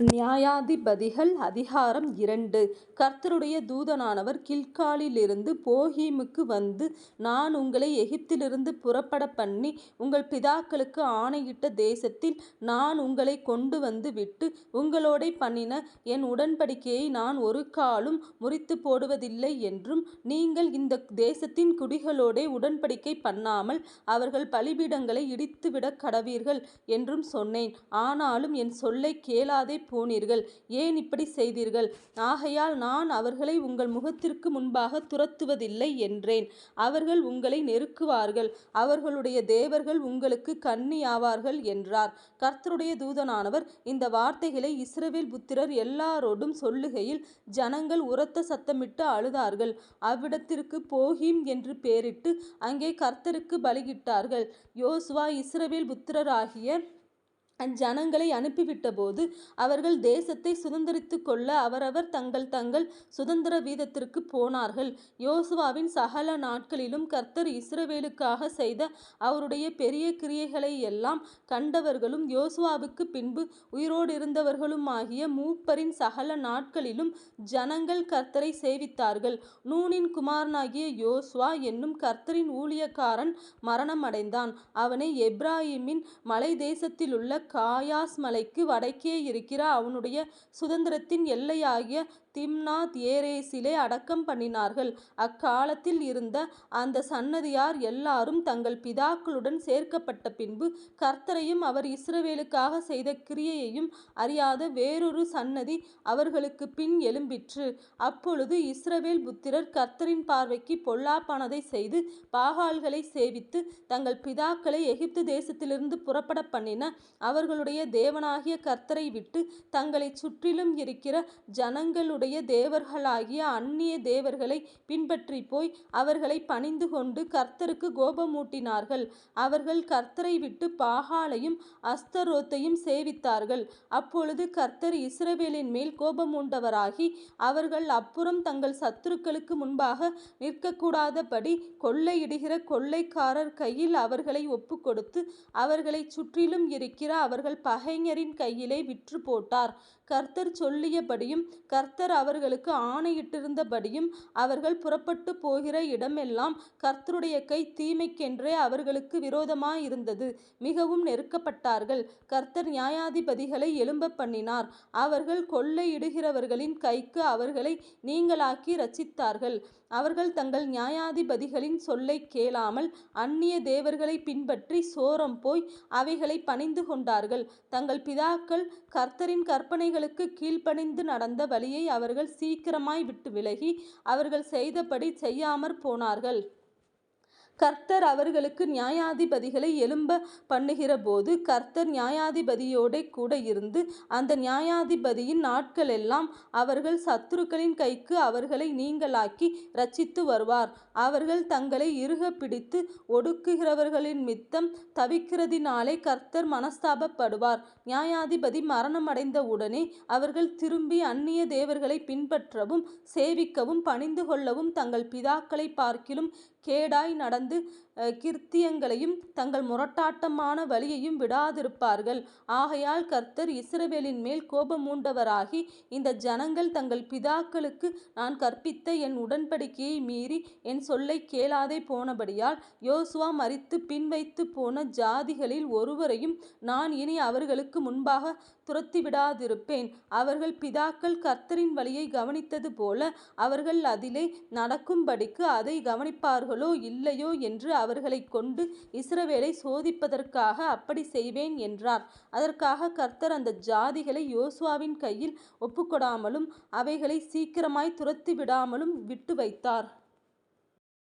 நியாயாதிபதிகள் அதிகாரம் இரண்டு கர்த்தருடைய தூதனானவர் கில்காலிலிருந்து போஹீமுக்கு வந்து நான் உங்களை எகிப்திலிருந்து புறப்பட பண்ணி உங்கள் பிதாக்களுக்கு ஆணையிட்ட தேசத்தில் நான் உங்களை கொண்டு வந்து விட்டு உங்களோடே பண்ணின என் உடன்படிக்கையை நான் ஒரு காலும் முறித்து போடுவதில்லை என்றும் நீங்கள் இந்த தேசத்தின் குடிகளோடே உடன்படிக்கை பண்ணாமல் அவர்கள் பலிபீடங்களை இடித்துவிடக் கடவீர்கள் என்றும் சொன்னேன். ஆனாலும் என் சொல்லை கேளாதே போனீர்கள் ஏன் இப்படி செய்தீர்கள் ஆகையால் நான் அவர்களை உங்கள் முகத்திற்கு முன்பாக துரத்துவதில்லை என்றேன். அவர்கள் உங்களை நெருக்குவார்கள் அவர்களுடைய தேவர்கள் உங்களுக்கு கண்ணியாவார்கள் என்றார். கர்த்தருடைய தூதனானவர் இந்த வார்த்தைகளை இஸ்ரவேல் புத்திரர் எல்லாரோடும் சொல்லுகையில் ஜனங்கள் உரத்த சத்தமிட்டு அழுதார்கள். அவ்விடத்திற்கு போகீம் என்று பேரிட்டு அங்கே கர்த்தருக்கு பலியிட்டார்கள். யோசுவா இஸ்ரவேல் புத்திரராகிய அஜனங்களை அனுப்பிவிட்டபோது அவர்கள் தேசத்தைச் சுதந்தரித்துக்கொள்ள அவரவர் தங்கள் தங்கள் சுதந்திர வீதத்திற்குப் போனார்கள். யோசுவாவின் சகல நாட்களிலும் கர்த்தர் இஸ்ரவேலுக்காக செய்த அவருடைய பெரிய கிரியைகளை எல்லாம் கண்டவர்களும் யோசுவாவுக்கு பின்பு உயிரோடிருந்தவர்களுமாகிய மூப்பரின் சகல நாட்களிலும் ஜனங்கள் கர்த்தரை சேவித்தார்கள். நூனின் குமாரனாகிய யோசுவா என்னும் கர்த்தரின் ஊழியக்காரன் மரணமடைந்தான். அவனை இப்ராஹிமின் மலை தேசத்திலுள்ள காயாஸ் மலைக்கு வடக்கே இருக்கிற அவனுடைய சுதந்திரத்தின் எல்லையாகிய திம்னாத் ஏரேசிலே அடக்கம் பண்ணினார்கள். அக்காலத்தில் இருந்த அந்த சன்னதியார் எல்லாரும் தங்கள் பிதாக்களுடன் சேர்க்கப்பட்டபின்பு கர்த்தரையும் அவர் இஸ்ரவேலுக்காக செய்த கிரியையையும் அறியாத வேறொரு சந்நதி அவர்களுக்கு பின் எழும்பிற்று. அப்பொழுது இஸ்ரவேல் புத்திரர் கர்த்தரின் பார்வைக்கு பொல்லாப்பானதை செய்து பாகால்களை சேவித்து தங்கள் பிதாக்களை எகிப்து தேசத்திலிருந்து புறப்பட பண்ணின அவர்களுடைய தேவனாகிய கர்த்தரை விட்டு தங்களை சுற்றிலும் இருக்கிற ஜனங்களுடைய தேவர்களாகிய அந்நிய தேவர்களைப் பின்பற்றிப்போய் பணிந்து கொண்டு கர்த்தருக்கு கோபமூட்டினார்கள். அவர்கள் கர்த்தரை விட்டு பாகாலையும் அஸ்தரோத்தையும் சேவித்தார்கள். அப்பொழுது கர்த்தர் இஸ்ரவேலின்மேல் கோபமூண்டவராகி அவர்கள் அப்புறம் தங்கள் சத்துருக்களுக்கு முன்பாக நிற்கக்கூடாதபடி கொள்ளையிடுகிற கொள்ளைக்காரர் கையில் அவர்களை ஒப்புக்கொடுத்து அவர்களை சுற்றிலும் இருக்கிற அவர்கள் பகைஞரின் கையிலே விற்று போட்டார். கர்த்தர் சொல்லியபடியும் கர்த்தர் அவர்களுக்கு ஆணையிட்டிருந்தபடியும் அவர்கள் புறப்பட்டு போகிற இடமெல்லாம் கர்த்தருடைய கை தீமைக்கென்றே அவர்களுக்கு விரோதமாயிருந்தது. மிகவும் நெருக்கப்பட்டார்கள். கர்த்தர் நியாயாதிபதிகளை எழும்பப்பண்ணினார் அவர்கள் கொள்ளையிடுகிறவர்களின் கைக்கு அவர்களை நீங்களாக்கி ரச்சித்தார்கள் அவர்கள் தங்கள் நியாயாதிபதிகளின் சொல்லைக் கேளாமல் அந்நிய தேவர்களைப் போய் அவைகளை பணிந்து கொண்டார்கள். தங்கள் பிதாக்கள் கர்த்தரின் கற்பனைகளுக்கு கீழ்ப்பணிந்து நடந்த வழியை அவர்கள் சீக்கிரமாய் விட்டு விலகி அவர்கள் செய்தபடி செய்யாமற் போனார்கள். கர்த்தர் அவர்களுக்கு நியாயாதிபதிகளை எழும்ப பண்ணுகிறபோது கர்த்தர் நியாயாதிபதியோடேகூட இருந்து அந்த நியாயாதிபதியின் நாட்களெல்லாம் அவர்கள் சத்துருக்களின் கைக்கு அவர்களை நீங்களாக்கி ரச்சித்து வருவார். அவர்கள் தங்களை இறுக பிடித்து ஒடுக்குகிறவர்களினிமித்தம் தவிக்கிறதினாலே கர்த்தர் மனஸ்தாபப்படுவார். நியாயாதிபதி மரணமடைந்தவுடனே அவர்கள் திரும்பி அந்நிய தேவர்களை பின்பற்றவும் சேவிக்கவும் பணிந்து கொள்ளவும் தங்கள் பிதாக்களை பார்க்கிலும் கேடாய் நடந்து கிருத்தியங்களையும் தங்கள் முரட்டாட்டமான வழியையும் விடாதிருப்பார்கள். ஆகையால் கர்த்தர் இஸ்ரவேலின் மேல் கோபமூண்டவராகி இந்த ஜனங்கள் தங்கள் பிதாக்களுக்கு நான் கற்பித்த என் உடன்படிக்கையை மீறி என் சொல்லை கேளாதே போனபடியால் யோசுவா மறித்து மரித்துப் பின்வைத்துப்போன ஜாதிகளில் ஒருவரையும் நான் இனி அவர்களுக்கு முன்பாகத் துரத்திவிடாதிருப்பேன். அவர்கள் பிதாக்கள் கர்த்தரின் வழியை கவனித்தது போல அவர்கள் அதிலே நடக்கும்படிக்கு அதை கவனிப்பார்களோ இல்லையோ என்று அவர்களை கொண்டு இஸ்ரவேலை சோதிப்பதற்காக அப்படி செய்வேன் என்றார். அதற்காக கர்த்தர் அந்த ஜாதிகளை யோசுவாவின் கையில் ஒப்புக்கொடாமலும் அவைகளை சீக்கிரமாய் துரத்தி விடாமலும் விட்டு வைத்தார்